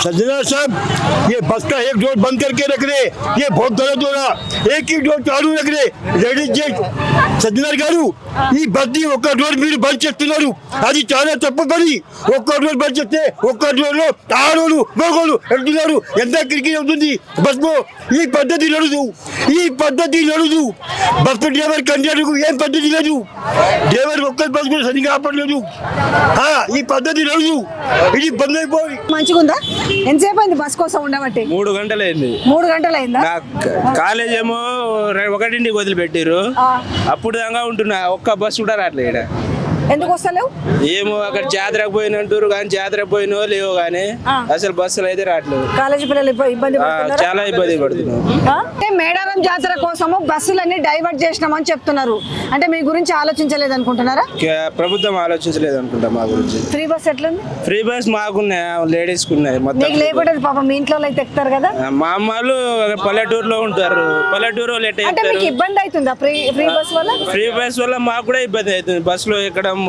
सज्जनर साहब ये बस का एक डोर बंद करके रख रहे ये बहुत गलत हो रहा एक ही डोर चालू रख रहे లేడీస్ జెంట్స్ సజ్జనర్ గారు ఈ బస్ని ఒక్క డోర్ మీరు బంద్ చేస్తున్నారు అది చాలా తప్పు పని ఒక్క డోర్ బంద్ చేస్తే ఒక్క డోర్ లో ఆడోళ్ళు మగోళ్ళు వెళ్తున్నారు ఎంత కిరికీ అవుతుంది బస్ లో ఈ పద్ధతి నడుదు ఈ పద్ధతి నడుదు బస్ డ్రైవర్ కండక్టర్కు ఏం పద్ధతి లేదు డ్రైవర్ ఒక్క బస్ కూడా సరిగా ఆపట్లేదు ఆ, ఈ పద్ధతి నడుదు ఇది బంద్ అయిపోయి మంచిగా ఉందా ఎంతసేపు అయింది బస్ కోసం ఉండబట్టి? మూడు గంటలైంది. మూడు గంటలు అయిందా కాలేజ్ ఏమో ఒకటింటికి వదిలిపెట్టారు. అప్పుడు దాకా ఉంటున్నా. ఒక్క బస్సు కూడా రావట్లేదు ఎందుకు వస్తలేవు? ఏమో అక్కడ జాతరకు పోయినంటారు కానీ జాతరకు పోయినో లేవో కానీ. అసలు బస్సులు అయితే రావట్లేదు. కాలేజీ పిల్లలు ఇబ్బ- ఇబ్బంది పడుతున్నారా? చాలా ఇబ్బంది పడుతున్నాం. ఆ? అంటే మేడారం జాతర కోసము బస్సులన్నీ డైవర్ట్ చేసినామని చెప్తున్నారు. అంటే మీ గురించి ఆలోచించలేదు అనుకుంటున్నారా? ప్రభుత్వం ఆలోచించలేదు అనుకుంటా మా గురించి. ఫ్రీ బస్ ఎట్లుంది? ఫ్రీ బస్ మాకున్నాయి లేడీస్ ఉన్నాయి మొత్తం లేకుండా పాపం మీ ఇంట్లో అయితే ఎక్కుతారు కదా? మా అమ్మాళ్ళు పల్లెటూరులో ఉంటారు. పల్లెటూరు ఇబ్బంది అవుతుందా ఫ్రీ ఫ్రీ బస్ వల్ల? ఫ్రీ బస్ వల్ల మాకు కూడా ఇబ్బంది అవుతుంది. బస్సులో ఎక్కడం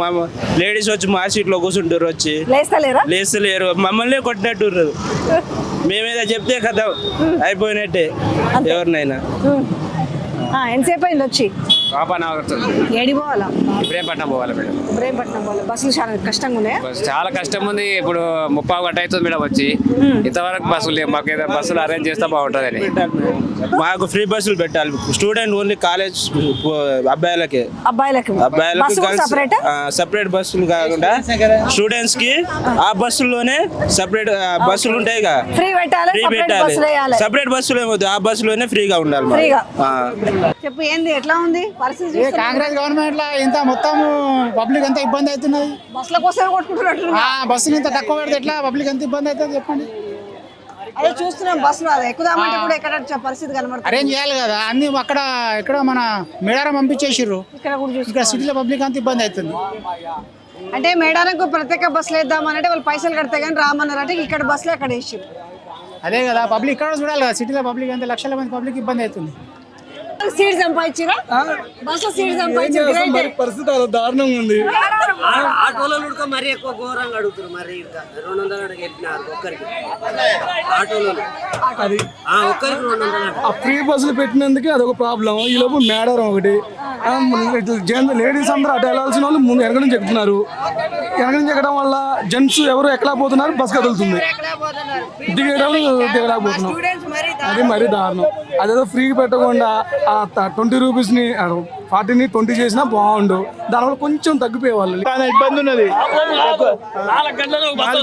లేడీస్ వచ్చి మా సీట్లో కూర్చుంటారు వచ్చి. లేస్తలేరా? లేస్తలేరు. మమ్మల్ని కొట్టినట్టు మేమేదో చెప్తే కదా అయిపోయినట్టే. ఎవరినైనా. ఎంతసేపు అయింది వచ్చి? ఏడి పోవాలా? ఇబ్రేపట్నం పోవాలి మేడం. ఇబ్రహీంపట్నం పోవాలి. బస్సులు చాలా కష్టంగా ఉన్నాయా? బస్ చాలా కష్టం ఉంది. ఇప్పుడు ముప్పావు గంట అవుతుంది మేడం వచ్చి. ఇంతవరకు బస్సులు లేవు. మాకు ఏదైనా బస్సులు అరేంజ్ చేస్తే బాగుంటుందని. మాకు ఫ్రీ బస్సులు పెట్టాలి. స్టూడెంట్ ఓన్లీ కాలేజ్ అబ్బాయిలకే. అబ్బాయిలకు. సపరేట్ సపరేట్ బస్సులు కాకుండా స్టూడెంట్స్కి ఆ బస్సుల్లోనే సపరేట్ బస్సులు ఉంటాయి ఫ్రీ పెట్టాలి? ఫ్రీ పెట్టాలి. సపరేట్ బస్సులు ఏమవుతుంది ఆ బస్సులోనే ఫ్రీగా ఉండాలి. చెప్పు ఏంది? ఎట్లా ఉంది? పరిస్థితి కాంగ్రెస్ గవర్నమెంట్లో ఇంత మొత్తం పబ్లిక్ అంతా ఇబ్బంది అవుతున్నది? బస్సుల కోసమే కొట్టుకుంటున్నట్టు బస్సులు ఇంత తక్కువ పెడితే ఎట్లా పబ్లిక్ ఎంత ఇబ్బంది అవుతుంది చెప్పండి? అదే చూస్తున్నాం బస్సులు అది ఎక్కుదామంటే కూడా ఎక్కడ పరిస్థితి కనబడుతుంది అరేంజ్ చేయాలి కదా అన్ని అక్కడ ఇక్కడ మన మేడారం పంపించేసిర్రు. ఇక్కడ కూడా చూసి ఇక్కడ సిటీలో పబ్లిక్ అంత ఇబ్బంది అవుతుంది. అంటే మేడారంకు ప్రత్యేక బస్సులు వేద్దామనంటే వాళ్ళు పైసలు కడితే కానీ రామన్నారు అంటే ఇక్కడ బస్సులు అక్కడ వేసి అదే కదా పబ్లిక్ ఇక్కడ చూడాలి కదా సిటీలో పబ్లిక్ అంత లక్షల మంది పబ్లిక్ ఇబ్బంది అవుతుంది. సీట్ సంపాదించిరా? బస్సులో సీట్ సంపాదించారు పరిస్థితి అలా దారుణంగా ఉంది. ఆటోలో ఉడక మరీ ఎక్కువ ఘోరంగా అడుగుతారు మరి రెండు వందల అడుగు వెళ్ళినారు ఒక్కరికి. ఆటోలో అది ఒక్కరికి రెండు వందల ఆ ఫ్రీ బస్సులు పెట్టినందుకే అదొక ప్రాబ్లం ఈ లోపు మేడారం ఒకటి. జెంట్స్ లేడీస్ అందరూ అటు వెళ్ళాల్సిన వాళ్ళు ముందు నుంచి ఎక్కుతున్నారు. వెనక నుంచి ఎక్కడం వల్ల జెంట్స్ ఎవరు ఎక్కలేకపోతున్నారు బస్ కదులుతుంది. దిగలేకపోతున్నాం అది మరీ దారుణం. అదేదో ఫ్రీ పెట్టకుండా ఆ ట్వంటీ రూపీస్ని ఫార్టీని ట్వంటీ చేసినా బాగుండు. దానివల్ల కొంచెం తగ్గిపోయేవాళ్ళు. చాలా ఇబ్బంది ఉన్నది. నాలుగు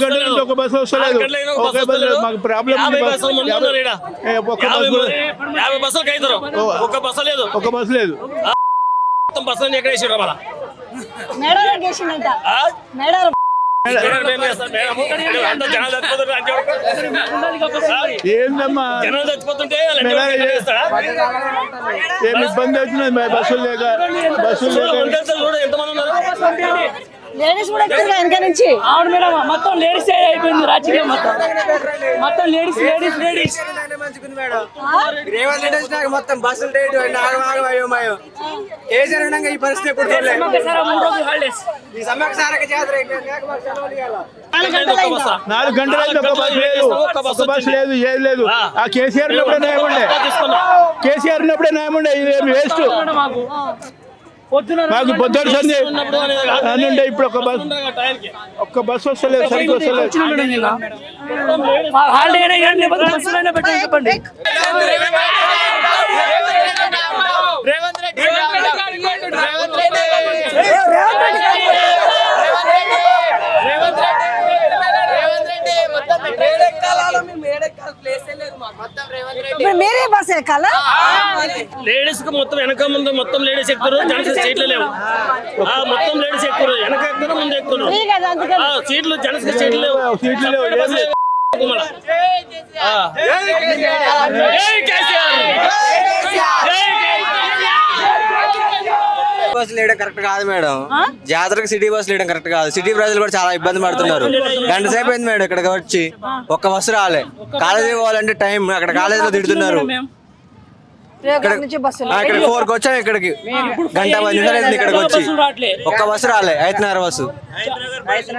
గంటల నుంచి ఒక బస్సు వస్తలేదు. ఒకే బస్సు. మాకు ప్రాబ్లం బస్సు లేదు. ఒక బస్సు లేదు. బస్సులు ఎక్కడ వరకు. ఏందమ్మా? జనాలు చచ్చిపోతుంటే? ఏమి ఇబ్బంది అవుతున్నది? బస్సులు లేక బస్సులు లేక ఎంతమంది ఉన్నారు? లేడీస్ కూడా వెనక నుంచి? అవును మేడం మొత్తం లేడీస్ అయిపోయింది రాజకీయం మొత్తం. మొత్తం ladies ladies ladies. Revanth Reddy వచ్చినాక మొత్తం బస్సులు రేటు అయోమయం కేసీఆర్ ఉండగా ఈ పరిస్థితి ఎప్పుడు మూడు ఈ సారక జాతర? నాలుగు గంటల బస్సు లేదు. ఒక బస్సు లేదు ఏది లేదు. ఆ. కేసీఆర్ ఉన్నప్పుడే న్యాయం ఉండే. కేసీఆర్ ఉన్నప్పుడే న్యాయం ఉండే. ఇది వేస్ట్. మాకు పొద్దున సంది ఉండే ఇప్పుడు ఒక బస్ ఒక్క బస్సు వస్తలేదు సరిగ్గా వస్తలేదు. హాలిడే అయినా పెట్టండి ఇప్పుడు మీరే బస్ ఎక్కాలా? లేడీస్కి మొత్తం వెనక ముందు మొత్తం లేడీస్ ఎక్కుతారు జెంట్స్ సీట్లు లేవు. ఆ మొత్తం లేడీస్ ఎక్కుతారు వెనక ఎక్కుతారు ముందు ఎక్కుతారు. సీట్లు జెంట్స్కి సీట్లు లేవు. సీట్లు లేవు. మళ్ళా. ఆ. జై కేసీఆర్. జై బస్సులు వేయడం కరెక్ట్ కాదు మేడం. జాతరకు సిటీ బస్సులు వేయడం కరెక్ట్ కాదు. సిటీ ప్రజలు కూడా చాలా ఇబ్బంది పడుతున్నారు. గంట సేపు అయింది మేడం ఇక్కడికి వచ్చి. ఒక్క బస్సు రాలే. కాలేజీ పోవాలంటే టైం అక్కడ కాలేజీలో తిడుతున్నారు. ఇక్కడ ఫోర్కి వచ్చాం ఇక్కడికి. గంట పది నిమిషాలు ఇక్కడికి వచ్చి. ఒక్క బస్సు రాలే. ఐదున్నర బస్సు. Bus,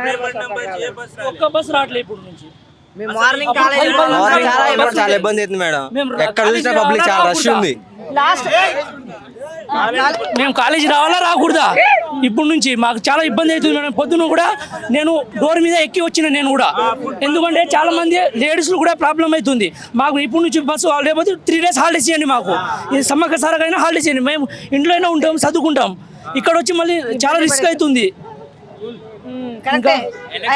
bus. ఒక్క బస్సు రావట్లే ఇప్పుడు నుంచి. మార్నింగ్ చాలా ఇబ్బంది అవుతుంది మేడం. ఎక్కడ చూసినా పబ్లిక్ చాలా రష్ ఉంది. లాస్ట్ మేము కాలేజీ రావాలా? రాకూడదా? ఇప్పుడు నుంచి మాకు చాలా ఇబ్బంది అవుతుంది మేడం. పొద్దున కూడా నేను డోర్ మీద ఎక్కి వచ్చిన నేను కూడా. ఎందుకంటే చాలా మంది లేడీస్ కూడా ప్రాబ్లం అవుతుంది. మాకు ఇప్పుడు నుంచి బస్సు లేకపోతే త్రీ డేస్ హాలిడేస్ ఇవ్వండి మాకు. ఇది సమ్మక్క సారకైనా హాలిడేస్ ఇవ్వండి. మేము ఇంట్లో అయినా ఉంటాం చదువుకుంటాం ఇక్కడ వచ్చి మళ్ళీ చాలా రిస్క్ అవుతుంది. కరెక్టే.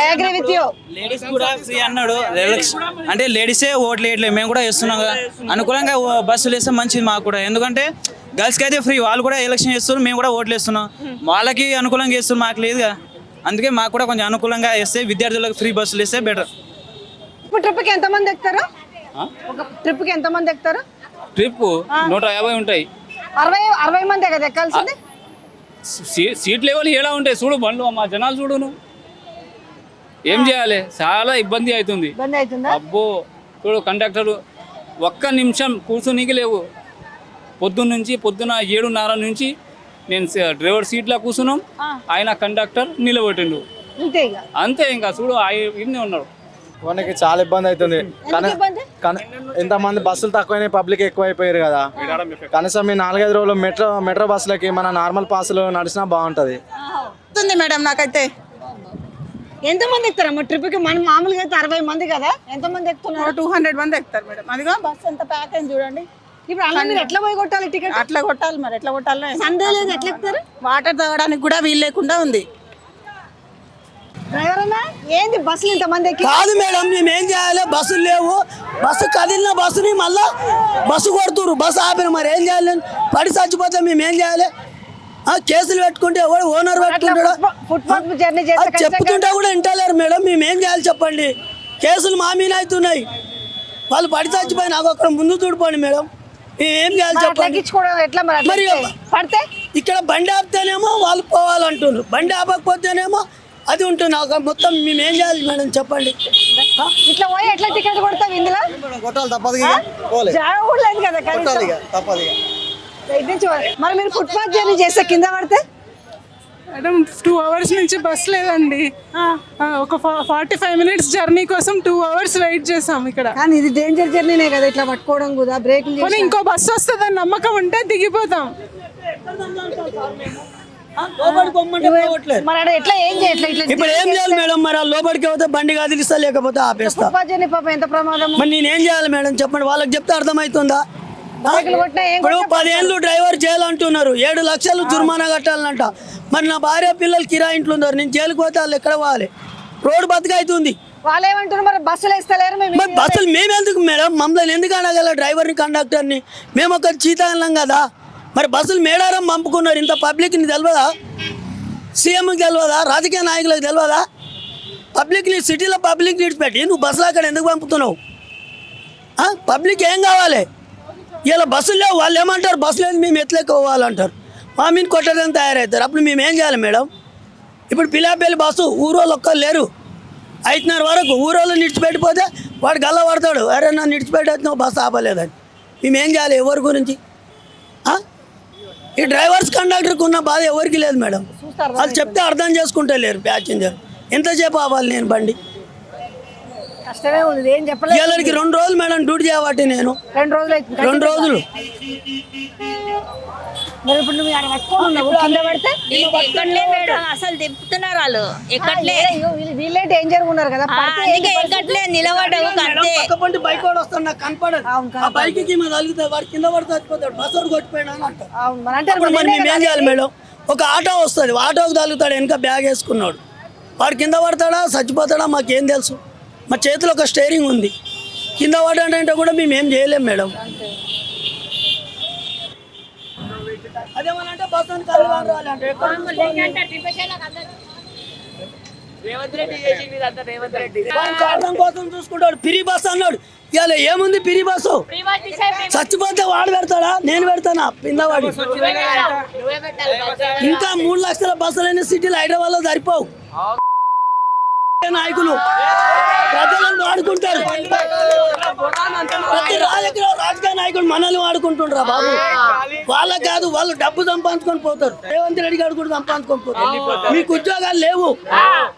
I agree with you ladies కూడా ఫ్రీ అన్నాడు. ఎలక్షన్ అంటే లేడీసే ఓట్లు వేయట్లేదు. మేము కూడా వేస్తున్నాం కదా. అనుకూలంగా బస్సులు వేస్తే మంచిది మాకు కూడా. ఎందుకంటే గర్ల్స్కి అయితే ఫ్రీ వాళ్ళు కూడా ఎలక్షన్ చేస్తున్నారు మేము కూడా ఓట్లు వేస్తున్నాం. వాళ్ళకి అనుకూలంగా వేస్తున్నారు మాకు లేదు కదా అందుకే మాకు కూడా కొంచెం అనుకూలంగా వేస్తే విద్యార్థులకు ఫ్రీ బస్సులు వేస్తే బెటర్ ఇప్పుడు ట్రిప్కి ఎంత మంది ఎక్కుతారు? ఒక ట్రిప్కి ఎంత మంది ఎక్కుతారు? ట్రిప్ నూట యాభై ఉంటాయి. అరవై అరవై మందే కదా ఎక్కాల్సింది? సీట్ లెవెల్ ఎలా ఉంటాయి చూడు బండ్లు మా జనాలు చూడును ఏం చేయాలి? చాలా ఇబ్బంది అవుతుంది. ఇబ్బంది అవుతుందా? అబ్బో చూడు కండక్టర్ ఒక్క నిమిషం కూర్చోనీకి లేవు. పొద్దున్న నుంచి పొద్దున ఏడున్నర నుంచి నేను డ్రైవర్ సీట్లో కూర్చున్నాం. ఆయన కండక్టర్ నిలబెట్టిండు. అంతే ఇక. అంతే ఇంకా చూడు ఇన్ని ఉన్నాడు. మనకి చాలా ఇబ్బంది అవుతుంది. ఇంతమంది బస్సులు తక్కువైనాయి పబ్లిక్ ఎక్కువైపోయారు కదా. కనీసం ఈ నాలుగైదు రోజులు మెట్రో మెట్రో బస్సులకి మన నార్మల్ పాసులు నడిచినా బాగుంటది. వస్తుంది మేడం నాకైతే. ఎంత మంది ఎక్కుతారమ్మా ట్రిప్కి? మనం మామూలుగా అయితే అరవై మంది కదా. ఎంత మంది ఎక్కుతున్నారు టూ హండ్రెడ్ మంది ఎక్కుతారు మేడం. అదిగో బస్ ఎంత ప్యాక్ అయింది చూడండి. ఇప్పుడు అలా మీరు ఎట్లా పోయి కొట్టాలి టికెట్? అట్లా కొట్టాలి మరి ఎట్లా కొట్టాలో? సండే లేదు ఎట్లా ఎక్కుతారు వాటర్ తాగడానికి కూడా వీలు లేకుండా ఉంది. డ్రైవర్ అన్నా ఏంది బస్సులు ఇంత మంది ఎక్కి? కాదు మేడం మేము ఏం చేయాలి? బస్సులు లేవు. బస్సు కదిలిన బస్సుని మళ్ళా బస్సు కొడుతురు. బస్సు ఆపిన మరి ఏం చేయాలి? పడి చచ్చిపోతే మేము ఏం చేయాలి? ఆ, కేసులు పెట్టుకుంటే ఎవడు ఓనర్ పెట్టుకుంటాడు? ఫుట్పాత్ జర్నీ అది చెప్తుంటే కూడా వింటలేరు మేడం. మేము ఏం చేయాలి చెప్పండి? కేసులు మా మీద అవుతున్నాయి. వాళ్ళు పడి చచ్చిపోయి నాకు అక్కడ ముందు చూడిపోండి మేడం. ఏం చేయాలి చెప్పండి. ఎట్లా మరి? పడితే? ఇక్కడ బండి ఆపితేనేమో వాళ్ళు పోవాలంటున్నారు. బండి ఆపకపోతేనేమో అది ఉంటుంది. ఒక మొత్తం మేము ఏం చేయాలి మేడం చెప్పండి? ఇట్లా పోయి ఎట్లా టికెట్ కొడతావు ఇందులో? కొట్టాలి తప్పదు జాగ కూడా లేదు కదా తప్పదు. మరి మీరు ఫుట్పాత్ జర్నీ చేస్తే కింద పడితే? మేడం టూ అవర్స్ నుంచి బస్ లేదండి. ఆ, ఒక ఫార్టీ ఫైవ్ మినిట్స్ జర్నీ కోసం టూ అవర్స్ వెయిట్ చేసాం ఇక్కడ. కానీ ఇది డేంజర్ జర్నీనే కదా ఇట్లా పట్టుకోవడం కూడా బ్రేక్ పోనీ ఇంకో బస్ వస్తుందని నమ్మకం ఉంటే దిగిపోతాం. మరి ఎట్లా ఏం చేయట్లే? ఇట్లా ఇప్పుడు ఏం చేయాలి మేడం? మరి ఆ లోపలికి పోతే బండి కదిలిస్తా లేకపోతే ఆపేస్తా. పాపం ఎంత ప్రమాదం మరి నేనేం చేయాలి మేడం? చెప్పండి వాళ్ళకి చెప్తే అర్థమవుతుందా? ఇప్పుడు పదేళ్ళు డ్రైవర్ జైలు అంటున్నారు. ఏడు లక్షలు జుర్మానా కట్టాలంట. మరి నా భార్య పిల్లలు కిరాయి ఇంట్లో ఉన్నారు. నేను జైలుకి పోతే వాళ్ళు ఎక్కడ పోవాలి? రోడ్డు బతుకైతుంది బస్సులు మేము ఎందుకు మేడం? మమ్మల్ని ఎందుకు అనగల డ్రైవర్ని కండక్టర్ని? మేము ఒక చీతాలం కదా. మరి బస్సులు మేడారం పంపుకున్నారు. ఇంత పబ్లిక్ని తెలియదా సీఎంకి తెలియదా రాజకీయ నాయకులకు తెలియదా పబ్లిక్ని సిటీలో పబ్లిక్ విడిచిపెట్టి నువ్వు బస్సులు అక్కడ ఎందుకు పంపుతున్నావు? పబ్లిక్ ఏం కావాలి? ఇలా బస్సులు లేవు వాళ్ళు ఏమంటారు? బస్సు లేదు మేము ఎట్లెక్క పోవాలంటారు మా మీద కొట్టడానికి తయారవుతారు. అప్పుడు మేము ఏం చేయాలి మేడం? ఇప్పుడు పిలాపల్లి బస్సు ఊరోళ్ళు ఒక్కరు లేరు. ఐదున్నర వరకు ఊరోళ్ళు నిడిచిపెట్టిపోతే వాడు గల్ల పడతాడు. అరే నన్ను నిడిచిపెట్టేస్తున్నావు బస్సు ఆపలేదని. మేము ఏం చేయాలి? ఎవరి గురించి? ఈ డ్రైవర్స్ కండక్టర్కి ఉన్న బాధ ఎవరికి లేదు మేడం. వాళ్ళు చెప్తే అర్థం చేసుకుంటే లేరు ప్యాసింజర్. ఎంతసేపు ఆపాలి నేను బండి? కష్టమే ఉంది ఏం చెప్పలేదు. ఇవాళకి రెండు రోజులు మేడం డ్యూటీ చేయబట్టి నేను. రెండు రోజులు అవుతుంది రెండు రోజులు. మరి ఇప్పుడు నువ్వు ఆడ పట్టుకొని ఉన్నావు కింద పడితే ఎక్కట్లే మేడం అసలు దింపుతున్నారు వాళ్ళు. ఎక్కట్లే అయ్యో, వీళ్ళు- వీళ్ళే డేంజర్ ఉన్నారు కదా? ఆ, పడితే అందుకే ఎక్కట్లే నిలబడవు అంతే. పక్క పంటి బైక్ వాడు వస్తాడు నాకు కనపడదు. ఆ మీద తగిలితే వాడు కింద పడితే చచ్చిపోతాడు బస్సు వాడు కొట్టిపోయినా అని అంటారు అవును మరి అంటారు అప్పుడు మరి మరి మేము ఏం చేయాలి మేడం? ఒక ఆటో వస్తుంది ఆటోకి తగులుతాడు వెనక బ్యాగ్ వేసుకున్నాడు. వాడు కింద పడతాడా చచ్చిపోతాడా మాకేం తెలుసు? మా చేతిలో ఒక స్టేరింగ్ ఉంది. కింద పడంటే కూడా మేము ఏం చేయలేం మేడం. అదేమనంటే బస్సు కారణం కోసం చూసుకుంటాడు. పిరి బస్ అన్నాడు. ఇవాళ ఏముంది పిరి బస్సు? చచ్చిపోతే వాడు పెడతాడా? నేను పెడతానా? పిందవాడి ఇంకా మూడు లక్షల బస్సులైన సిటీలు హైదరాబాద్లో సరిపోవు నాయకులు ప్రజలను వాడుకుంటారు. ప్రతి రాజకీయ రాజకీయ నాయకులు మనల్ని వాడుకుంటుండ్రా బాబు. వాళ్ళకి కాదు వాళ్ళు డబ్బు సంపాదించుకొని పోతారు. రేవంత్ రెడ్డి గారు కూడా సంపాదించుకొని పోతారు. మీకు ఉద్యోగాలు లేవు.